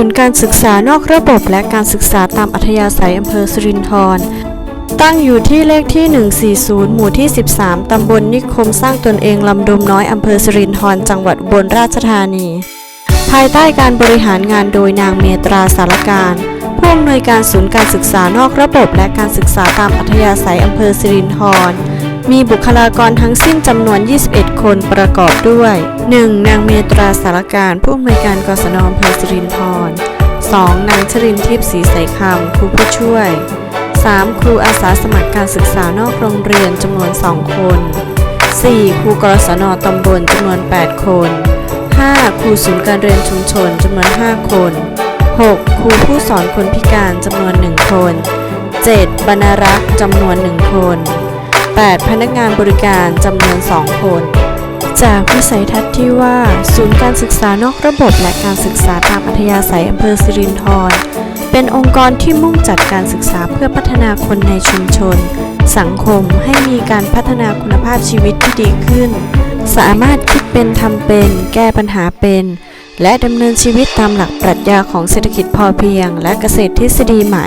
ศูนย์การศึกษานอกระบบและการศึกษาตามอัธยาศัยอำเภอสิรินธรตั้งอยู่ที่เลขที่ 140 หมู่ที่ 13 ตำบลนิคมสร้างตนเองลำดมน้อยอำเภอสิรินธรจังหวัดอุบลราชธานี ภายใต้การบริหารงานโดยนางเมตราสารการผู้อำนวยการศูนย์การศึกษานอกระบบและการศึกษาตามอัธยาศัยอำเภอสิรินธร มีบุคลากรทั้งสิ้นจำนวน 21 คนประกอบด้วย 1. นางเมตราสารการผู้อำนวยการกศนอำเภอสิรินธร 2. นางชรินทิพย์ศรีใสคำครูผู้ช่วย 3. ครูอาสาสมัครการศึกษานอกโรงเรียนจำนวน 2 คน 4. ครูกศนตำบลจำนวน 8 คน 5. ครูศูนย์การเรียนชุมชนจำนวน 5 คน 6. ครูผู้สอนคนพิการจำนวน 1 คน 7. บรรณรักษ์จำนวน 1 คน 8. พนักงานบริการจำนวน 2 คน จากวิสัยทัศน์ที่ว่า ศูนย์การศึกษานอกระบบและการศึกษาตามอัธยาศัยอำเภอสิรินธรเป็นองค์กรที่มุ่งจัดการศึกษาเพื่อพัฒนาคนในชุมชน สังคมให้มีการพัฒนาคุณภาพชีวิตที่ดีขึ้น สามารถคิดเป็นทำเป็น แก้ปัญหาเป็น และดำเนินชีวิตตามหลักปรัชญาของเศรษฐกิจพอเพียง และเกษตรทฤษฎีใหม่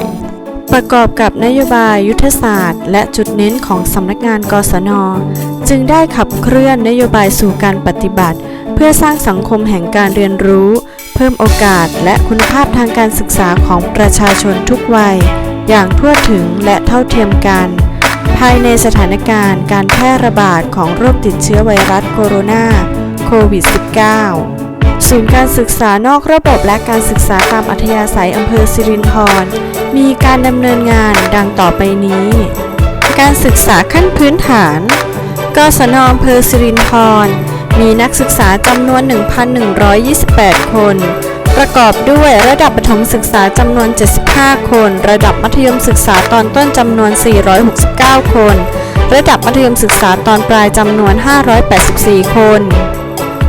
ประกอบกับนโยบายยุทธศาสตร์ และจุดเน้นของสำนักงานกศน จึงได้ขับเคลื่อนนโยบายสู่การปฏิบัติ เพื่อสร้างสังคมแห่งการเรียนรู้ เพิ่มโอกาสและคุณภาพทางการศึกษาของประชาชนทุกวัย อย่างทั่วถึงและเท่าเทียมกัน ภายในสถานการณ์การแพร่ระบาดของโรคติดเชื้อไวรัสโคโรนาโควิด -19 ศูนย์การศึกษานอกระบบและการศึกษาตามอัธยาศัยอำเภอสิรินธร มีการดำเนินงานดังต่อไปนี้ การศึกษาขั้นพื้นฐาน กศนอำเภอสิรินธรมีนักศึกษาจำนวน 1,128 คน ประกอบด้วยระดับประถมศึกษาจำนวน 75 คน ระดับมัธยมศึกษาตอนต้นจำนวน 469 คน ระดับมัธยมศึกษาตอนปลายจำนวน 584 คน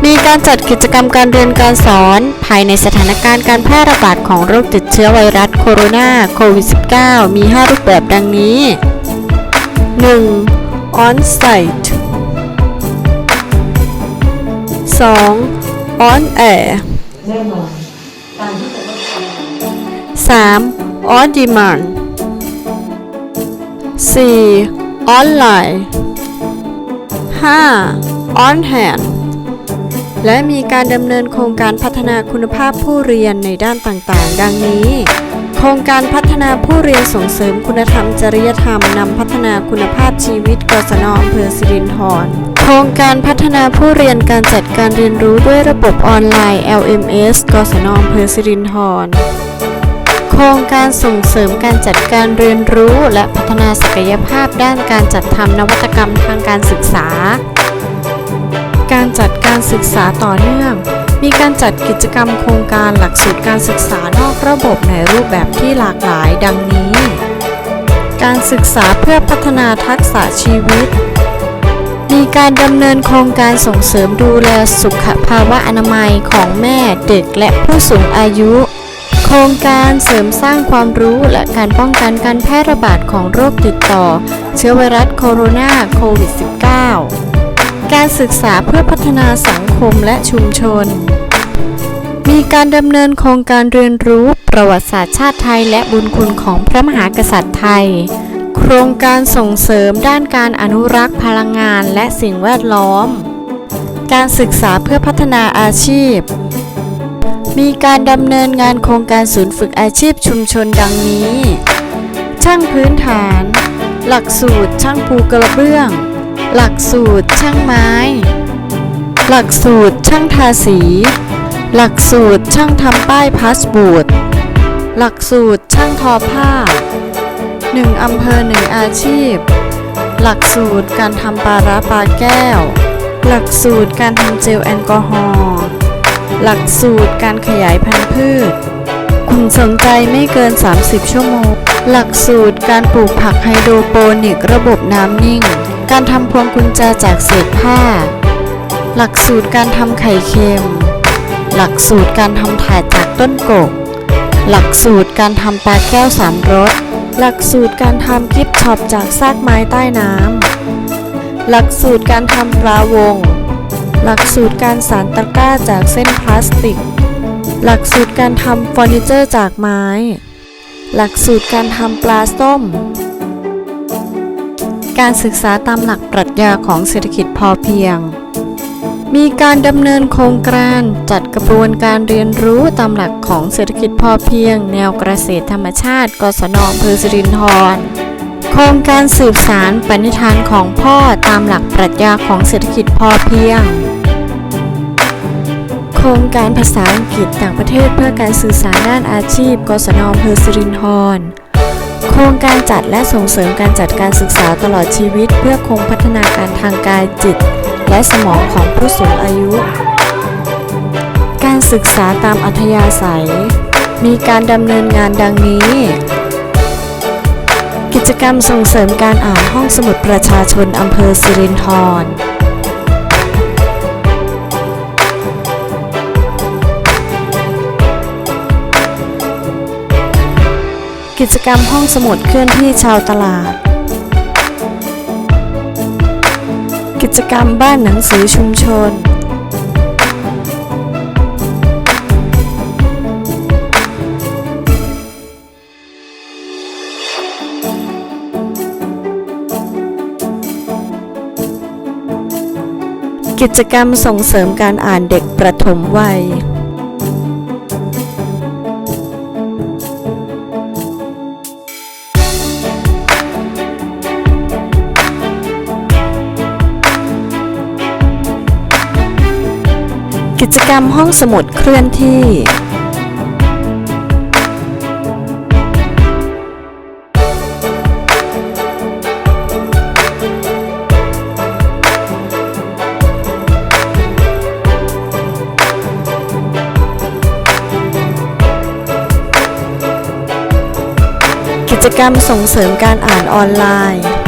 มีการจัดกิจกรรมการเรียนการสอน ภายในสถานการณ์การแพร่ระบาดของโรคติดเชื้อไวรัสโคโรนาโควิด -19 มี 5 รูปแบบดังนี้ 1. On-site 2. On-air 3. On-demand 4. Online 5. On-hand และมีการดำเนินโครงการพัฒนาคุณภาพผู้เรียนในด้านต่างๆ ดังนี้ โครงการพัฒนาผู้เรียนส่งเสริมคุณธรรมจริยธรรมนำพัฒนาคุณภาพชีวิตกศนอำเภอสิรินธรโครงการพัฒนาผู้เรียนการจัดการเรียนรู้ด้วยระบบออนไลน์ LMS กศนอำเภอสิรินธรโครงการส่งเสริมการจัดการเรียนรู้ และพัฒนาศักยภาพด้านการจัดทำนวัตกรรมทางการศึกษา การจัดการศึกษาต่อเนื่อง มีการจัดกิจกรรมโครงการหลักสูตรการศึกษานอกระบบในรูปแบบที่หลากหลายดังนี้ การศึกษาเพื่อพัฒนาทักษะชีวิต มีการดำเนินโครงการส่งเสริมดูแลสุขภาวะอนามัยของแม่เด็กและผู้สูงอายุโครงการเสริมสร้างความรู้และการป้องกันการแพร่ระบาดของโรคติดต่อ เชื้อไวรัสโคโรนาโควิด -19 การศึกษาเพื่อพัฒนาสังคมและชุมชน มีการดำเนินโครงการเรียนรู้ประวัติศาสตร์ชาติไทยและบุญคุณของพระมหากษัตริย์ไทย โครงการส่งเสริมด้านการอนุรักษ์พลังงานและสิ่งแวดล้อม การศึกษาเพื่อพัฒนาอาชีพ มีการดำเนินงานโครงการศูนย์ฝึกอาชีพชุมชนดังนี้ ช่างพื้นฐาน หลักสูตรช่างปูกระเบื้อง หลักสูตรช่างไม้ หลักสูตรช่างทาสี หลักสูตรช่างทำป้ายพาสบูดหลักสูตรช่างทอผ้า 1 อำเภอ 1 อาชีพ หลักสูตรการทำปลาร้าปลาแก้ว หลักสูตรการทำเจลแอลกอฮอล์หลักสูตรการขยายพันธุ์พืช คุณสนใจไม่เกิน 30 ชั่วโมง หลักสูตรการปลูกผักไฮโดรโปนิกระบบน้ำนิ่ง การทำพวงกุญแจจากเศษผ้า หลักสูตรการทำไข่เค็ม หลักสูตรการทำถาดจากต้นกก หลักสูตรการทำปลาแก้วสามรส หลักสูตรการทำกิฟช็อปจากซากไม้ใต้น้ำ หลักสูตรการทำปลาวง หลักสูตรการสานตะกร้าจากเส้นพลาสติก หลักสูตรการทำเฟอร์นิเจอร์จากไม้ หลักสูตรการทำปลาส้ม การศึกษาตามหลักปรัชญาของเศรษฐกิจพอเพียง มีการดำเนินโครงการจัดกระบวนการเรียนรู้ตามหลักของเศรษฐกิจพอเพียง แนวเกษตรธรรมชาติ กศนอำเภอสิรินธรโครงการสืบสารปณิธานของพ่อตามหลักปรัชญาของเศรษฐกิจพอเพียง โครงการภาษาอังกฤษต่างประเทศเพื่อการสื่อสารด้านอาชีพ กศนอำเภอสิรินธร ครงการจัดและส่งเสริมการจัดการศึกษาตลอดชีวิต เพื่อคงพัฒนาการทางกายจิต และสมองของผู้สูงอายุ การศึกษาตามอัธยาศัย มีการดำเนินงานดังนี้ กิจกรรมส่งเสริมการอ่านห้องสมุดประชาชนอำเภอสิรินธร กิจกรรมห้องสมุดเคลื่อนที่ชาวตลาด กิจกรรมบ้านหนังสือชุมชน กิจกรรมส่งเสริมการอ่านเด็กประถมวัย กิจกรรมห้องสมุดเคลื่อนที่ กิจกรรมส่งเสริมการอ่านออนไลน์